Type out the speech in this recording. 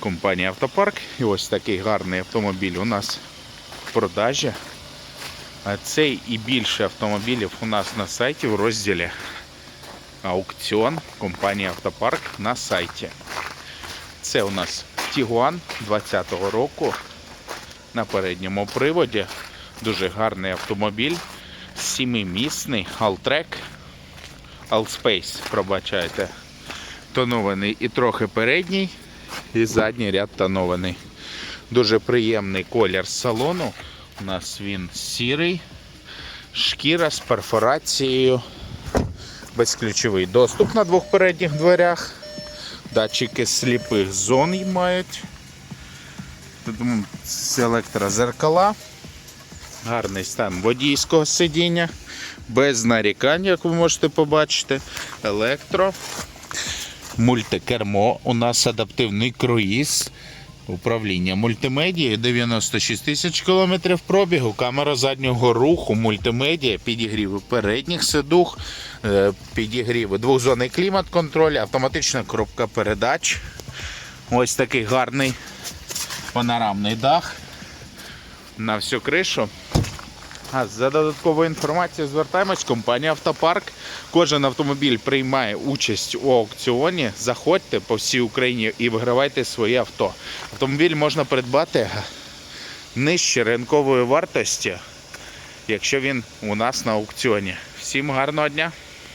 компанія Автопарк. І ось такий гарний автомобіль у нас в продажі. А цей і більше автомобілів у нас на сайті в розділі аукціон компанії Автопарк на сайті. Це у нас Тігуан 20-го року на передньому приводі. Дуже гарний автомобіль. Сімимісний Alltrack Allspace, пробачайте. Тонований і трохи передній, і задній ряд тонований. Дуже приємний колір салону. У нас він сірий, шкіра з перфорацією, безключовий доступ на двох передніх дверях. Датчики сліпих зон мають. Тут з електрозеркала. Гарний стан водійського сидіння. Без нарікань, як ви можете побачити. Електро. Мультикермо. У нас адаптивний круїз. Управління мультимедією 96 тисяч кілометрів пробігу, камера заднього руху, мультимедіа, підігріви передніх сидух, е, підігріви двохзонний клімат-контроль, автоматична коробка передач. Ось такий гарний панорамний дах на всю кришу. За додатковою інформацією звертаємось. Компанія Автопарк. Кожен автомобіль приймає участь у аукціоні. Заходьте по всій Україні і вигравайте своє авто. Автомобіль можна придбати нижче ринкової вартості, якщо він у нас на аукціоні. Всім гарного дня!